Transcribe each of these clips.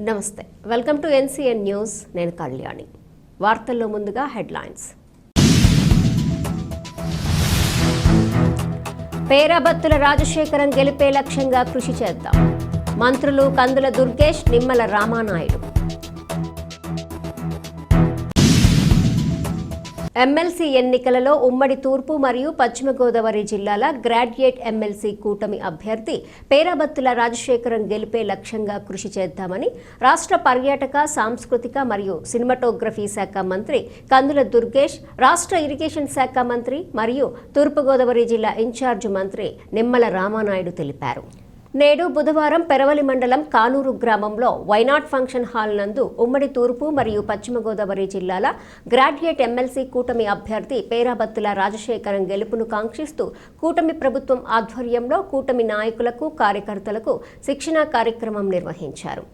నమస్తే. Welcome to NCN news. నేను కళ్యాణి. వార్తల్లో ముందుగా హెడ్లైన్స్. పేరాబత్తుల రాజశేఖరం గెలిపే లక్ష్యంగా కృషి చేద్దాం. మంత్రులు కందుల దుర్గేష్ నిమ్మల రామానాయుడు. ఎమ్మెల్సీ ఎన్నికలలో ఉమ్మడి తూర్పు మరియు పశ్చిమ గోదావరి జిల్లాల గ్రాడ్యుయేట్ ఎమ్మెల్సీ కూటమి అభ్యర్థి పేరాబత్తుల రాజశేఖరం గెలిపే లక్ష్యంగా కృషి చేద్దామని రాష్ట్ర పర్యాటక సాంస్కృతిక మరియు సినిమాటోగ్రఫీ శాఖ మంత్రి కందుల దుర్గేష్ రాష్ట్ర ఇరిగేషన్ శాఖ మంత్రి మరియు తూర్పుగోదావరి జిల్లా ఇన్ఛార్జ్ మంత్రి నిమ్మల రామానాయుడు తెలిపారు. నేడు బుధవారం పెరవలి మండలం కానూరు గ్రామంలో వైనాట్ ఫంక్షన్ హాల్ నందు ఉమ్మడి తూర్పు మరియు పశ్చిమ గోదావరి జిల్లాల గ్రాడ్యుయేట్ ఎమ్మెల్సీ కూటమి అభ్యర్థి పేరాబత్తుల రాజశేఖరం గెలుపును కాంక్షిస్తూ కూటమి ప్రభుత్వం ఆధ్వర్యంలో కూటమి నాయకులకు కార్యకర్తలకు శిక్షణా కార్యక్రమం నిర్వహించారు.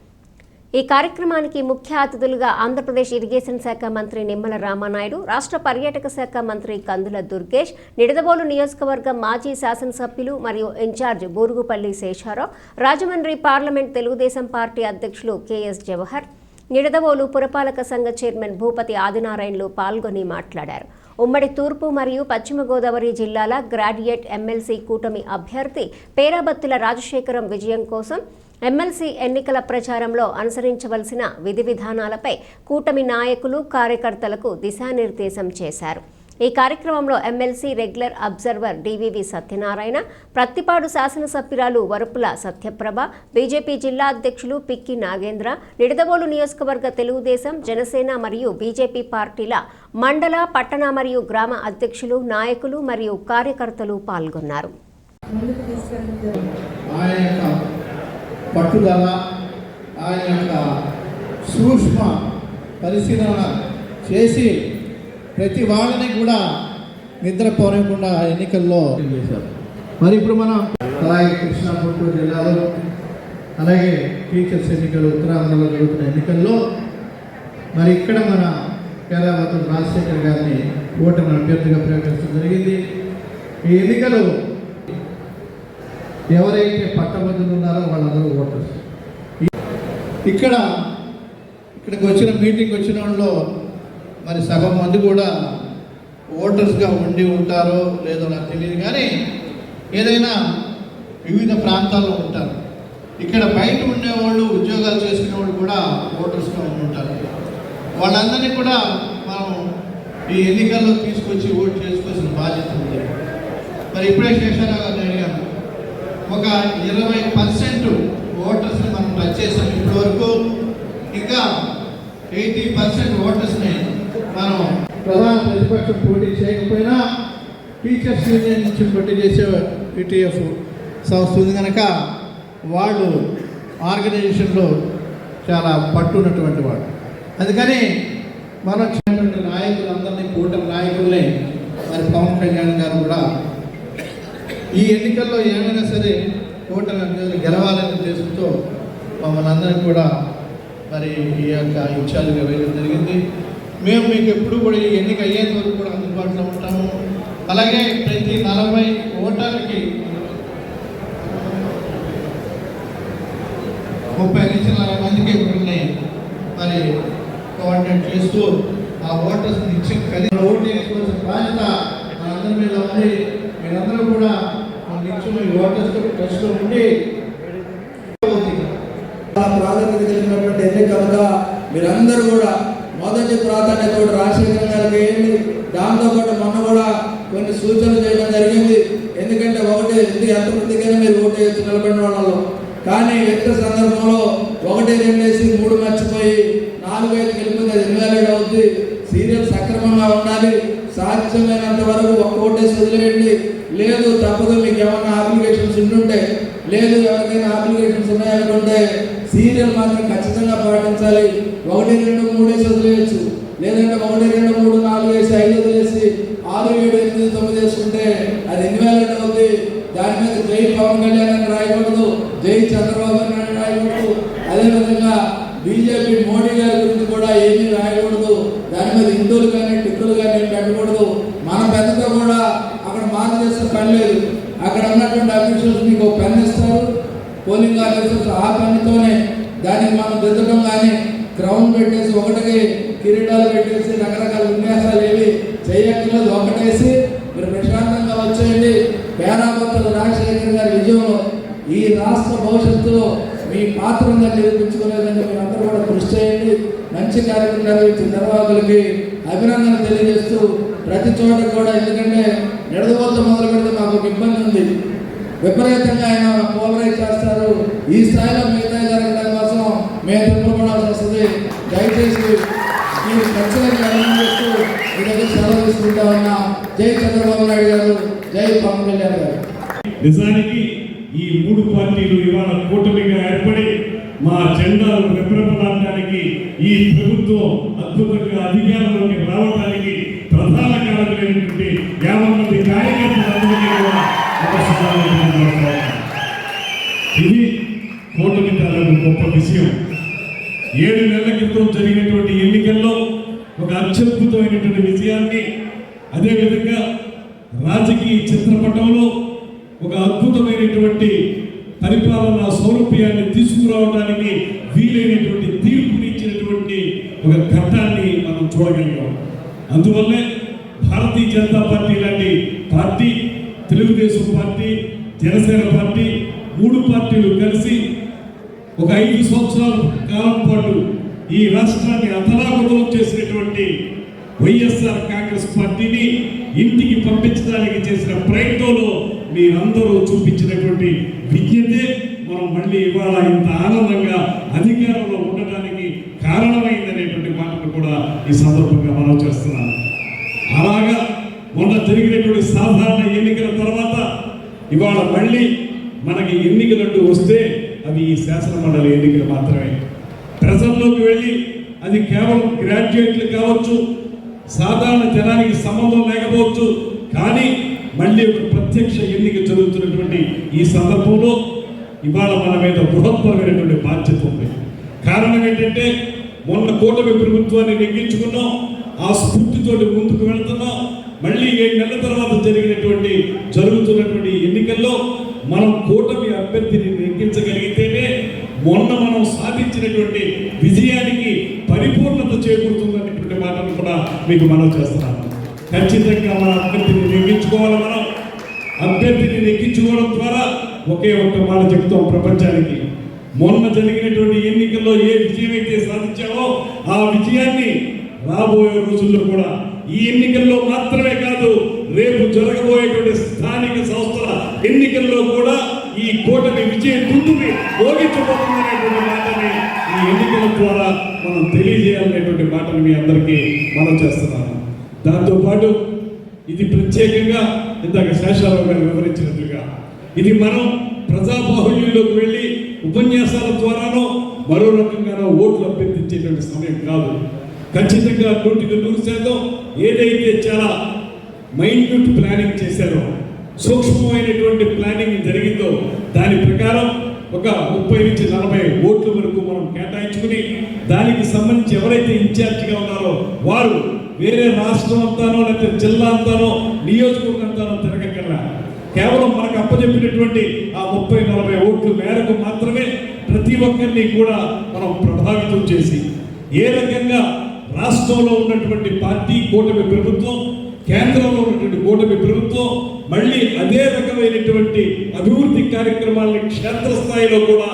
ఈ కార్యక్రమానికి ముఖ్య అతిథులుగా ఆంధ్రప్రదేశ్ ఇరిగేషన్ శాఖ మంత్రి నిమ్మల రామానాయుడు రాష్ట్ర పర్యాటక శాఖ మంత్రి కందుల దుర్గేష్ నిడదవోలు నియోజకవర్గం మాజీ శాసనసభ్యులు మరియు incharge Burugupalli Sesharao Rajahmundry parliament Telugu Desam party అధ్యక్షులు కెఎస్ జవహర్ నిడదవోలు పురపాలక సంఘ చైర్మన్ భూపతి ఆదినారాయణలు పాల్గొని మాట్లాడారు. ఉమ్మడి తూర్పు మరియు పశ్చిమ గోదావరి జిల్లాల గ్రాడ్యుయేట్ ఎమ్మెల్సీ కూటమి అభ్యర్థి పేరాబత్తుల రాజశేఖరం విజయం కోసం ఎమ్మెల్సీ ఎన్నికల ప్రచారంలో అనుసరించవలసిన విధి విధానాలపై కూటమి నాయకులు కార్యకర్తలకు దిశానిర్దేశం చేశారు. ఈ కార్యక్రమంలో MLC regular observer DVV Satyanarayana Prathipadu శాసనసభ్యురాలు వరుపుల సత్యప్రభ బీజేపీ జిల్లా అధ్యక్షులు పిక్కి నాగేంద్ర నిడదవోలు నియోజకవర్గ తెలుగుదేశం జనసేన మరియు బీజేపీ పార్టీల మండల పట్టణ మరియు గ్రామ అధ్యక్షులు నాయకులు మరియు కార్యకర్తలు పాల్గొన్నారు. పట్టుదల ఆయన యొక్క సూక్ష్మ పరిశీలన చేసి ప్రతి వాళ్ళని కూడా నిద్రపోనివ్వకుండా ఎన్నికల్లో చేశారు. మరి ఇప్పుడు మనం అలాగే కృష్ణా గుంటూరు జిల్లాలో అలాగే టీచర్స్ ఎన్నికలు ఉత్తరాంధ్రలో జరుగుతున్న ఎన్నికల్లో మరి ఇక్కడ మన కేరావతం రాజశేఖర్ గారిని ఓటమి అభ్యర్థిగా ప్రకటించడం జరిగింది. ఈ ఎన్నికలు ఎవరైతే పట్టభద్రులు ఉన్నారో వాళ్ళందరూ ఓటర్స్ ఇక్కడ ఇక్కడికి వచ్చిన మీటింగ్ వచ్చిన వాళ్ళు మరి సగం మంది కూడా ఓటర్స్గా ఉండి ఉంటారో లేదో నాకు తెలియదు కానీ ఏదైనా వివిధ ప్రాంతాల్లో ఉంటారు. ఇక్కడ బయట ఉండేవాళ్ళు ఉద్యోగాలు చేసుకునే వాళ్ళు కూడా ఓటర్స్గా ఉండి ఉంటారు. వాళ్ళందరినీ కూడా మనం ఈ ఎన్నికల్లో తీసుకొచ్చి ఓటు చేసుకోవాల్సిన బాధ్యత ఉంది. మరి ఇప్పుడే శేషారావు గారు అడిగాను. ఇరవై పర్సెంట్ ఓటర్స్ని మనం టచ్ చేసాం ఇప్పటి వరకు ఇంకా ఎయిటీ పర్సెంట్ ఓటర్స్ని మనం ప్రధాన ప్రతిపక్షం పోటీ చేయకపోయినా టీచర్స్ యూనియన్ నుంచి పోటీ చేసే ఈటీఎఫ్ సంస్థ ఉంది కనుక వాళ్ళు ఆర్గనైజేషన్లో చాలా పట్టున్నటువంటి వాడు అందుకని మనం చిన్నటువంటి నాయకులందరినీ కూటమి నాయకుల్ని మరి పవన్ కళ్యాణ్ గారు కూడా ఈ ఎన్నికల్లో ఏమైనా సరే ఓటమి అభ్యర్థులు గెలవాలనే ఉద్దేశంతో మమ్మల్ని అందరం కూడా మరి ఈ యొక్క ఇచ్చాలుగా వేయడం జరిగింది. మేము మీకు ఎప్పుడు కూడా ఈ ఎన్నిక అయ్యేంత వరకు కూడా అందుబాటులో ఉంటాము. అలాగే ప్రతి నలభై ఓటర్లకి ముప్పై నుంచి నలభై మందికి వీళ్ళని మరి కోఆర్డినేట్ చేస్తూ ఆ ఓటర్స్ ఇచ్చి కలిసి ఓటు వేసుకోవాల్సిన బాధ్యత మనందరి మీద ఉంది. మీరందరూ ఓటర్స్తో టచ్లో ఉండి ప్రాధాన్యత కలిగినటువంటి ఎన్నికలుగా మీరందరూ కూడా మొదటి ప్రాధాన్యత కూడా రాజశేఖర గారికి వేయండి దాంతో పాటు మొన్న కూడా కొన్ని సూచనలు చేయడం జరిగింది. ఎందుకంటే ఒకటి ఎందుకు ఎంతమందికైనా మీరు ఓటు వేసి నిలబడిన వాళ్ళలో? కానీ ఎక్కడ సందర్భంలో ఒకటి రెండు వేసి మూడు మర్చిపోయి నాలుగు ఐదు గెలిపితే అది ఇన్వాలిడ్ అవుద్ది. సీరియల్ సక్రమంగా ఉండాలి. సాధ్యమైనంత వరకు ఒక ఓటేసి వదిలేయండి. లేదు తప్పదు మీకు ఏమైనా అప్లికేషన్స్ ఉంటుంటే లేదు ఎవరికైనా అప్లికేషన్స్ ఉన్నాయనుకుంటే సీరియల్ మాత్రం ఖచ్చితంగా పాటించాలి. ఒకటి రెండు మూడేసి వదిలేయచ్చు. లేదంటే ఒకటి రెండు మూడు నాలుగు వేసి ఐదు వదిలేసి ఆరు ఏడు ఎనిమిది తొమ్మిది వేసుకుంటే అది ఇన్వాలిడ్ అవుతుంది దాని మీద జై పవన్ కళ్యాణ్ అని రాయకూడదు జై చంద్రబాబు అని రాయకూడదు. అదేవిధంగా బీజేపీ మోడీ గారి గురించి కూడా ఏమీ రాయకూడదు దాని మీద హిందువులు కానీ టిక్కులు కానీ ఏం పెట్టకూడదు మన పెద్దతో కూడా అక్కడ మార్పు చేసే పని లేదు ఆఫీసర్స్ మీకు ఒక పెన్ ఇస్తారు పోలింగ్ ఆఫీసర్స్ ఆ పెన్నుతోనే దానికి మనం దిద్దడం కానీ క్రౌన్ పెట్టేసి ఒకటికి కిరీటాలు పెట్టేసి రకరకాల విన్యాసాలు ఏవి చేయక్కర్లేదు. ఒకటేసి మీరు ప్రశాంతంగా వచ్చేయండి. పేరాపత్రులు రాజశేఖర్ గారి విజయంలో ఈ రాష్ట్ర భవిష్యత్తులో మీ పాత్రను నిరూపించుకోలేదని మీరు అందరూ కూడా కృషి చేయండి. మంచి కార్యక్రమం నిర్వహించిన నిర్వాహకులకి అభినందన తెలియజేస్తూ ప్రతి చోట కూడా ఎందుకంటే నిడదవలతో మొదలు పెడితే మాకు ఒక ఇబ్బంది ఉంది. విపరీతంగా ఆయన పోలరైజ్ చేస్తారు. ఈ స్థాయిలో మిగతా జరగడం కోసం మేము తిప్పబడాల్సి వస్తుంది. దయచేసి ఈ ఖచ్చితంగా అర్థం చేస్తూ మీ దగ్గర సెలవు తీసుకుంటా ఉన్నా. జై చంద్రబాబు నాయుడు గారు జై పవన్ కళ్యాణ్ గారు. నిజానికి ఈ మూడు పార్టీలు ఇవాళ కూటమిగా ఏర్పడి మా జెండాను విప్రపడానికి ఈ ప్రభుత్వం అద్భుతంగా అధికారంలోకి రావడానికి ప్రధాన కారణమైనటువంటి యాభై మంది కార్యకర్తలందరికీ ఇది కూటమి తాలూకు గొప్ప విషయం. ఏడు నెలల క్రితం జరిగినటువంటి ఎన్నికల్లో ఒక అత్యద్భుతమైనటువంటి విజయాన్ని అదేవిధంగా రాజకీయ చిత్రపటంలో ఒక అద్భుతమైనటువంటి పరిపాలన సౌరభ్యాన్ని తీసుకురావడానికి వీలైనటువంటి తీర్పునిచ్చినటువంటి ఒక ఘట్టాన్ని మనం చూడగలిగాం. అందువల్లే భారతీయ జనతా పార్టీ లాంటి party Telugu Desam party Janasena party మూడు పార్టీలు కలిసి ఒక ఐదు సంవత్సరాల కాలం పాటు ఈ రాష్ట్రాన్ని అతలాకుతలం చేసినటువంటి వైఎస్ఆర్ కాంగ్రెస్ పార్టీని ఇంటికి పంపించడానికి చేసిన ప్రయత్నంలో మీరందరూ చూపించినటువంటి విద్యతే మనం మళ్ళీ ఇవాళ ఇంత ఆనందంగా అధికారంలో ఉండడానికి కారణమైందనేటువంటి మాటను కూడా ఈ సందర్భంగా మనం చేస్తున్నాను అలాగా మొన్న జరిగినటువంటి సాధారణ ఎన్నికల తర్వాత ఇవాళ మళ్ళీ మనకి ఎన్నికలంటూ వస్తే అవి ఈ శాసన మండలి ఎన్నికలు మాత్రమే. ప్రజల్లోకి వెళ్ళి అది కేవలం గ్రాడ్యుయేట్లు కావచ్చు సాధారణ జనానికి సంబంధం లేకపోవచ్చు కానీ మళ్ళీ ఒక ప్రత్యక్ష ఎన్నిక జరుగుతున్నటువంటి ఈ సందర్భంలో ఇవాళ మన మీద బృహత్తరమైనటువంటి బాధ్యత ఉంది. కారణం ఏంటంటే మొన్న కూటమి ప్రభుత్వాన్ని నెగ్గించుకున్నాం ఆ స్ఫూర్తితోటి ముందుకు వెళుతున్నాం. మళ్ళీ ఏడు నెలల తర్వాత జరిగినటువంటి జరుగుతున్నటువంటి ఎన్నికల్లో మనం కూటమి అభ్యర్థిని నెగ్గించగలిగితేనే మొన్న మనం సాధించినటువంటి విజయానికి పరిపూర్ణత చేకూరుతుందనేటువంటి మాటను కూడా మీకు మనం చేస్తున్నాను ఖచ్చితంగా మన అభ్యర్థిని నెగ్గించుకోవాలి మనం. అభ్యర్థిని నెగ్గించుకోవడం ద్వారా ఒకే ఒక్క మాట చెప్తాం ప్రపంచానికి. మొన్న జరిగినటువంటి ఎన్నికల్లో ఏ విజయం అయితే సాధించామో ఆ విజయాన్ని రాబోయే రోజుల్లో కూడా ఈ ఎన్నికల్లో మాత్రమే కాదు రేపు జరగబోయేటువంటి స్థానిక సంస్థల ఎన్నికల్లో కూడా ఈ కూటమి విజయం తుందుని మోగించబోతుందనేటువంటి మాటని ఈ ఎన్నికల ద్వారా మనం తెలియజేయాలనేటువంటి మాటను మీ అందరికీ మనం చేస్తున్నాను దాంతోపాటు ఇది ప్రత్యేకంగా ఇందాక శేషారావు గారు వివరించినట్లుగా ఇది మనం ప్రజాబాహుళ్యంలోకి వెళ్ళి ఉపన్యాసాల ద్వారానో మరో రకంగానో ఓట్లు అభ్యర్థించేటువంటి సమయం కాదు. ఖచ్చితంగా నూటికి నూరు శాతం ఏదైతే చాలా మైన్యూట్ ప్లానింగ్ చేశారో సూక్ష్మమైనటువంటి ప్లానింగ్ జరిగిందో దాని ప్రకారం ఒక ముప్పై నుంచి నలభై ఓట్ల వరకు మనం కేటాయించుకుని దానికి సంబంధించి ఎవరైతే ఇన్ఛార్జిగా ఉన్నారో వారు వేరే రాష్ట్రం అంతానో లేకపోతే జిల్లా అంతానో నియోజకవర్గం అంతానో తిరగక్కర్లా. కేవలం మనకు అప్పచెప్పినటువంటి ఆ ముప్పై నలభై ఓట్ల మేరకు మాత్రమే ప్రతి ఒక్కరిని కూడా మనం ప్రభావితం చేసి ఏ రకంగా రాష్ట్రంలో ఉన్నటువంటి పార్టీ కూటమి ప్రభుత్వం కేంద్రంలో ఉన్నటువంటి కూటమి ప్రభుత్వం మళ్ళీ అదే రకమైనటువంటి అభివృద్ధి కార్యక్రమాలను క్షేత్రస్థాయిలో కూడా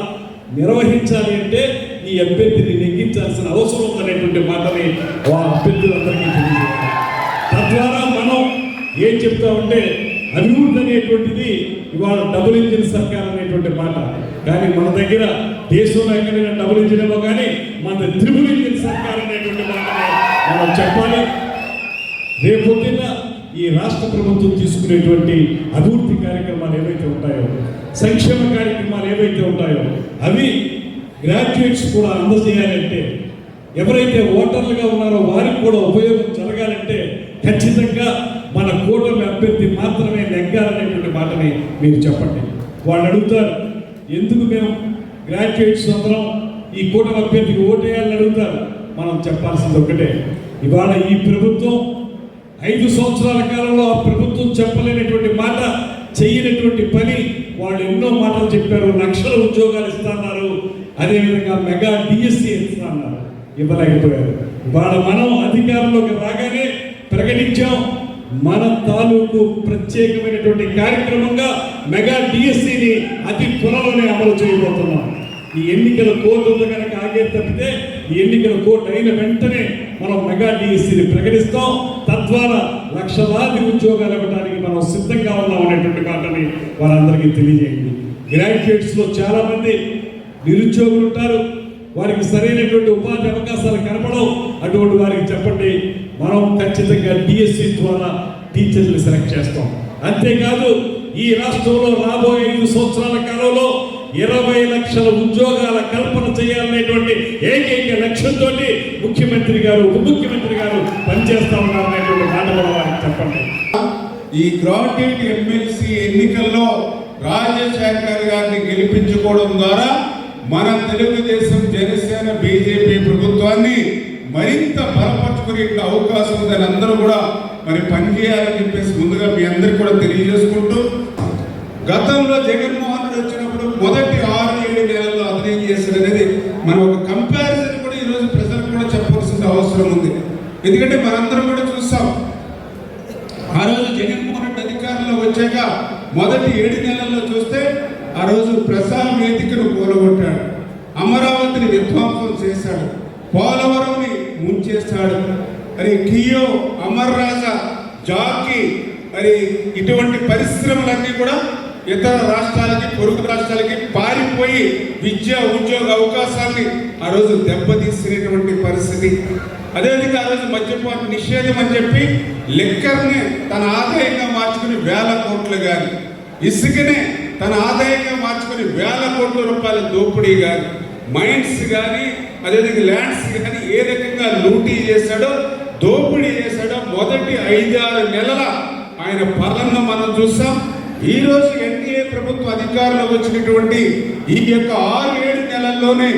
నిర్వహించాలి అంటే ఈ అభ్యర్థిని నెగ్గించాల్సిన అవసరం ఉందనేటువంటి మాటని ఆ అభ్యర్థులందరికీ తెలియజేయాలి. తద్వారా మనం ఏం చెప్తామంటే అభివృద్ధి అనేటువంటిది ఇవాళ డబుల్ ఇంజిన్ సర్కార్ అనేటువంటి మాట. కానీ మన దగ్గర దేశంలో ఎక్కడైనా డబుల్ ఇంజిన్ ఏమో కానీ మన త్రిబుల్ ఇంజిన్ సర్కార్ అనేటువంటి మాట మనం చెప్పాలి. రేపొద్దున ఈ రాష్ట్ర ప్రభుత్వం తీసుకునేటువంటి అభివృద్ధి కార్యక్రమాలు ఏవైతే ఉంటాయో సంక్షేమ కార్యక్రమాలు ఏవైతే ఉంటాయో అవి గ్రాడ్యుయేట్స్ కూడా అందజేయాలంటే ఎవరైతే ఓటర్లుగా ఉన్నారో వారికి కూడా ఉపయోగం జరగాలంటే ఖచ్చితంగా మన కూటమి అభ్యర్థి మాత్రమే నెగ్గాలనేటువంటి మాటని మీరు చెప్పండి. వాళ్ళు అడుగుతారు ఎందుకు మేము గ్రాడ్యుయేట్స్ అందరం ఈ కూటమి అభ్యర్థికి ఓటేయాలని అడుగుతారు? మనం చెప్పాల్సింది ఒకటే. ఇవాళ ఈ ప్రభుత్వం ఐదు సంవత్సరాల కాలంలో ఆ ప్రభుత్వం చెప్పలేనటువంటి మాట చేయనటువంటి పని వాళ్ళు ఎన్నో మాటలు చెప్పారు లక్షల ఉద్యోగాలు ఇస్తున్నారు అదేవిధంగా మెగా డిఎస్సి ఇస్తా అన్నారు. ఇవ్వలేకపోయారు. వాళ్ళ మనం అధికారంలోకి రాగానే ప్రకటించాం. మన తాలూకు ప్రత్యేకమైనటువంటి కార్యక్రమంగా మెగా డిఎస్సిని అతి త్వరలోనే అమలు చేయబోతున్నాం. ఈ ఎన్నికల కోర్టు ఉంది కనుక ఆగే తప్పితే ఈ ఎన్నికల కోర్టు అయిన వెంటనే మనం మెగా డిఎస్సిని ప్రకటిస్తాం. తద్వారా లక్షలాది ఉద్యోగాలు ఇవ్వడానికి మనం సిద్ధంగా ఉన్నాం అనేటువంటి మాటని వారందరికీ తెలియజేయండి. గ్రాడ్యుయేట్స్లో చాలామంది నిరుద్యోగులు ఉంటారు. వారికి సరైనటువంటి ఉపాధి అవకాశాలు కనపడవు. అటువంటి వారికి చెప్పండి మనం ఖచ్చితంగా డిఎస్సి ద్వారా టీచర్లు సెలెక్ట్ చేస్తాం. అంతేకాదు ఈ రాష్ట్రంలో రాబోయే ఐదు సంవత్సరాల కాలంలో ఇరవై లక్షల ఉద్యోగాల కల్పన చేయాలనేటువంటి ఏకైక లక్ష్యంతో ముఖ్యమంత్రి గారు ఉప ముఖ్యమంత్రి గారు పనిచేస్తా ఉన్నారనేటువంటి మాట కూడా వారికి చెప్పండి. ఈ గ్రాడ్యుయేట్ ఎమ్మెల్సీ ఎన్నికల్లో రాజశేఖర్ గారిని గెలిపించుకోవడం ద్వారా మన తెలుగుదేశం జనసేన బీజేపీ ప్రభుత్వాన్ని మరింత బలపరుచుకునే అవకాశం ఉందని అందరూ కూడా మరి పనిచేయాలని చెప్పేసి ముందుగా మీ అందరికి కూడా తెలియజేసుకుంటూ గతంలో జగన్మోహన్ రెడ్డి వచ్చినప్పుడు మొదటి ఆరు ఏడు నెలల్లో అతను ఏం అనేది మనం ఒక కంపారిజన్ కూడా ఈరోజు ప్రజలకు కూడా చెప్పవలసిన అవసరం ఉంది. ఎందుకంటే మనందరం కూడా చూస్తాం ఆ రోజు జగన్మోహన్ రెడ్డి అధికారంలో వచ్చాక మొదటి ఏడు నెలల్లో చూస్తే ఆ ప్రసార వేదికను కూలగొట్టాడు అమరావతిని విధ్వంసం చేశాడు. పోలవరంని ముంచేస్తాడు. మరి కియో అమర్ రాజా జాకి మరి ఇటువంటి పరిశ్రమలన్నీ కూడా ఇతర రాష్ట్రాలకి పొరుగు రాష్ట్రాలకి పారిపోయి విద్యా ఉద్యోగ అవకాశాన్ని ఆ రోజు దెబ్బతీసినటువంటి పరిస్థితి. అదేవిధంగా ఆ రోజు మద్యపాటు నిషేధం అని చెప్పి లెక్కర్ని తన ఆదాయంగా మార్చుకుని వేల కోట్లు కానీ ఇసుకనే తన ఆదాయంగా మార్చుకుని వేల కోట్ల రూపాయల దోపిడీ కానీ మైండ్స్ కానీ అదేవిధంగా ల్యాండ్స్ కానీ ఏ రకంగా లూటీ చేశాడో దోపిడీ చేశాడో మొదటి ఐదారు నెలల ఆయన పాలన మనం చూస్తాం. ఈ రోజు ఎన్డీఏ ప్రభుత్వ అధికారంలో వచ్చినటువంటి ఈ యొక్క ఆరు ఏడు నెలల్లోనే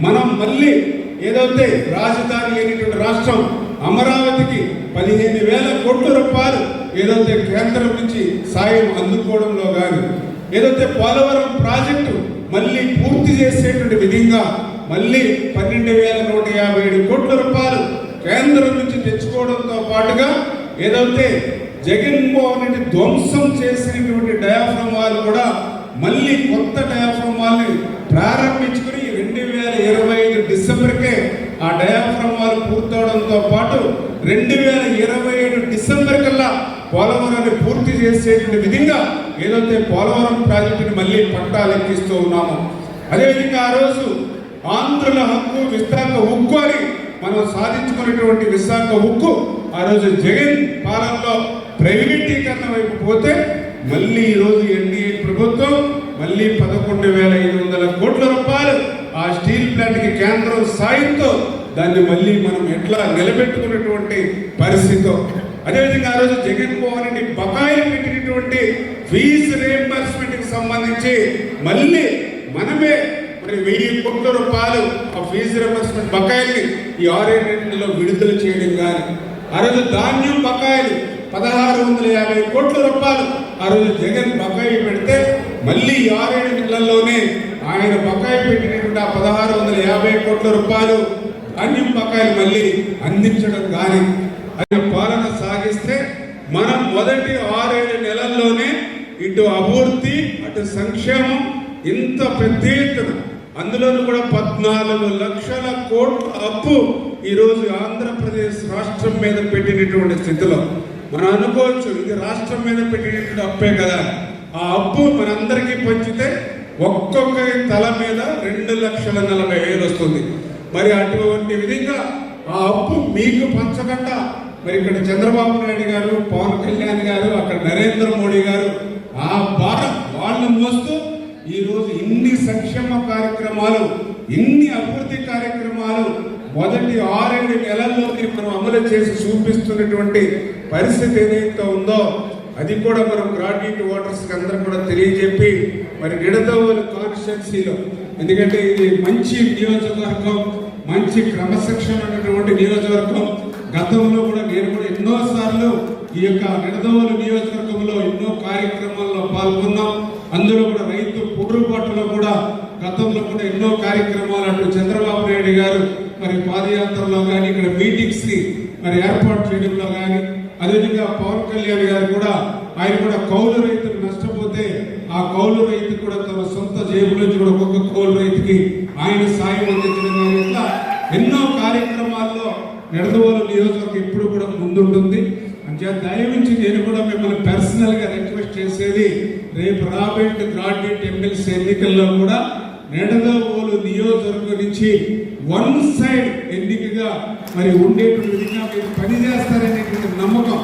మనం మళ్ళీ ఏదైతే రాజధాని లేనిటువంటి రాష్ట్రం అమరావతికి పదిహేను వేల కోట్ల రూపాయలు ఏదైతే కేంద్రం నుంచి సాయం అందుకోవడంలో కానీ ఏదైతే పోలవరం ప్రాజెక్టు మళ్ళీ పూర్తి చేసేటువంటి విధంగా మళ్ళీ పన్నెండు వేల నూట యాభై ఏడు కోట్ల రూపాయలు కేంద్రం నుంచి తెచ్చుకోవడంతో పాటుగా ఏదైతే జగన్మోహన్ రెడ్డి ధ్వంసం చేసినటువంటి డయాఫ్రమాలు కూడా మళ్ళీ కొత్త డయాఫ్రమాల్ని ప్రారంభించుకుని రెండు వేల ఇరవై ఐదు డిసెంబర్కే ఆ డయాఫ్రమాలు పూర్తవడంతో పాటు రెండు వేల ఇరవై ఏడు డిసెంబర్ కల్లా పోలవరాన్ని పూర్తి చేసేటువంటి విధంగా ఏదైతే పోలవరం ప్రాజెక్టుని మళ్ళీ పట్టాలెక్కిస్తూ ఉన్నామో అదేవిధంగా ఆ రోజు ఆంధ్రుల హక్కు విశాఖ ఉక్కు అని మనం సాధించుకున్నటువంటి విశాఖ ఉక్కు ఆ రోజు జగన్ పాలనలో ప్రైవేటీకరణ వైపు పోతే మళ్ళీ ఈరోజు ఎన్డీఏ ప్రభుత్వం మళ్ళీ పదకొండు వేల ఐదు వందల కోట్ల రూపాయలు ఆ స్టీల్ ప్లాంట్కి కేంద్రం సాయంతో దాన్ని మళ్ళీ మనం ఎట్లా నిలబెట్టుకున్నటువంటి పరిస్థితి అదేవిధంగా ఆ రోజు జగన్మోహన్ రెడ్డి బకాయిలు పెట్టినటువంటి ఫీజు రియంబర్స్మెంట్కి సంబంధించి మళ్ళీ మనమే మరి వెయ్యి కోట్ల రూపాయలు ఆ ఫీజు రియంబర్స్మెంట్ బకాయిల్ని ఈ ఆరేడు నెలల్లో విడుదల చేయడం కానీ ఆ రోజు ధాన్యం బకాయిలు పదహారు వందల యాభై కోట్ల రూపాయలు ఆ రోజు జగన్ బకాయి పెడితే మళ్ళీ ఈ ఆరేడు నెలల్లోనే ఆయన బకాయి పెట్టినటువంటి ఆ పదహారు వందల యాభై కోట్ల రూపాయలు ధాన్యం బకాయిలు మళ్ళీ అందించడం కానీ ఆయన పాలన సాగిస్తే మనం మొదటి ఆరేడు నెలల్లోనే ఇటు అభివృద్ధి అటు సంక్షేమం ఇంత పెద్ద ఎత్తున. అందులోనూ కూడా పద్నాలుగు లక్షల కోట్ల అప్పు ఈరోజు ఆంధ్రప్రదేశ్ రాష్ట్రం మీద పెట్టినటువంటి స్థితిలో. మనం అనుకోవచ్చు ఇది రాష్ట్రం మీద పెట్టినటువంటి అప్పే కదా. ఆ అప్పు మనందరికీ పంచితే ఒక్కొక్కరి తల మీద రెండు లక్షల నలభై వేలు వస్తుంది. మరి అటువంటి విధంగా ఆ అప్పు మీకు పంచకుండా మరి ఇక్కడ చంద్రబాబు నాయుడు గారు పవన్ కళ్యాణ్ గారు అక్కడ నరేంద్ర మోడీ గారు ఆ భారత్ వాళ్ళు మోస్తూ ఈ రోజు ఇన్ని సంక్షేమ కార్యక్రమాలు ఇన్ని అభివృద్ధి కార్యక్రమాలు మొదటి ఆరేడు నెలల్లోకి మనం అమలు చేసి చూపిస్తున్నటువంటి పరిస్థితి ఏదైతే ఉందో అది కూడా మనం గ్రాడ్యుయేట్ ఓటర్స్కి అందరూ కూడా తెలియజెప్పి మరి నిడదవోలు కాన్స్టిట్యున్సీలో ఎందుకంటే ఇది మంచి నియోజకవర్గం మంచి క్రమశిక్షణ ఉన్నటువంటి నియోజకవర్గం గతంలో కూడా నేను కూడా ఎన్నో సార్లు ఈ యొక్క నిడదవోలు నియోజకవర్గంలో ఎన్నో కార్యక్రమాల్లో పాల్గొన్నాం. అందులో కూడా రైతు పుట్టుబాటులో కూడా గతంలో కూడా ఎన్నో కార్యక్రమాలు అంటూ చంద్రబాబు నాయుడు గారు మరి పాదయాత్రలో కానీ ఇక్కడ మీటింగ్స్ని మరి ఏర్పాటు చేయడంలో కానీ అదేవిధంగా పవన్ కళ్యాణ్ గారు కూడా ఆయన కూడా కౌలు రైతులు నష్టపోతే ఆ కౌలు రైతు కూడా తన సొంత జేబు నుంచి కూడా ఒక్కొక్క కౌలు రైతుకి ఆయన సాయం అందించడం కానీ ఇట్లా ఎన్నో కార్యక్రమాల్లో నిడదవోలు నియోజకవర్గం ఇప్పుడు కూడా ముందుంటుంది. అంటే దయవించి నేను కూడా మిమ్మల్ని పర్సనల్గా రిక్వెస్ట్ చేసేది రేపు రాబోయే గ్రాడ్యుయేట్ ఎమ్మెల్సీ ఎన్నికల్లో కూడా నిడదవోలు నియోజకవర్గం నుంచి వన్ సైడ్ ఎన్నికగా మరి ఉండేటువంటి విధంగా మీరు పనిచేస్తారనేటువంటి నమ్మకం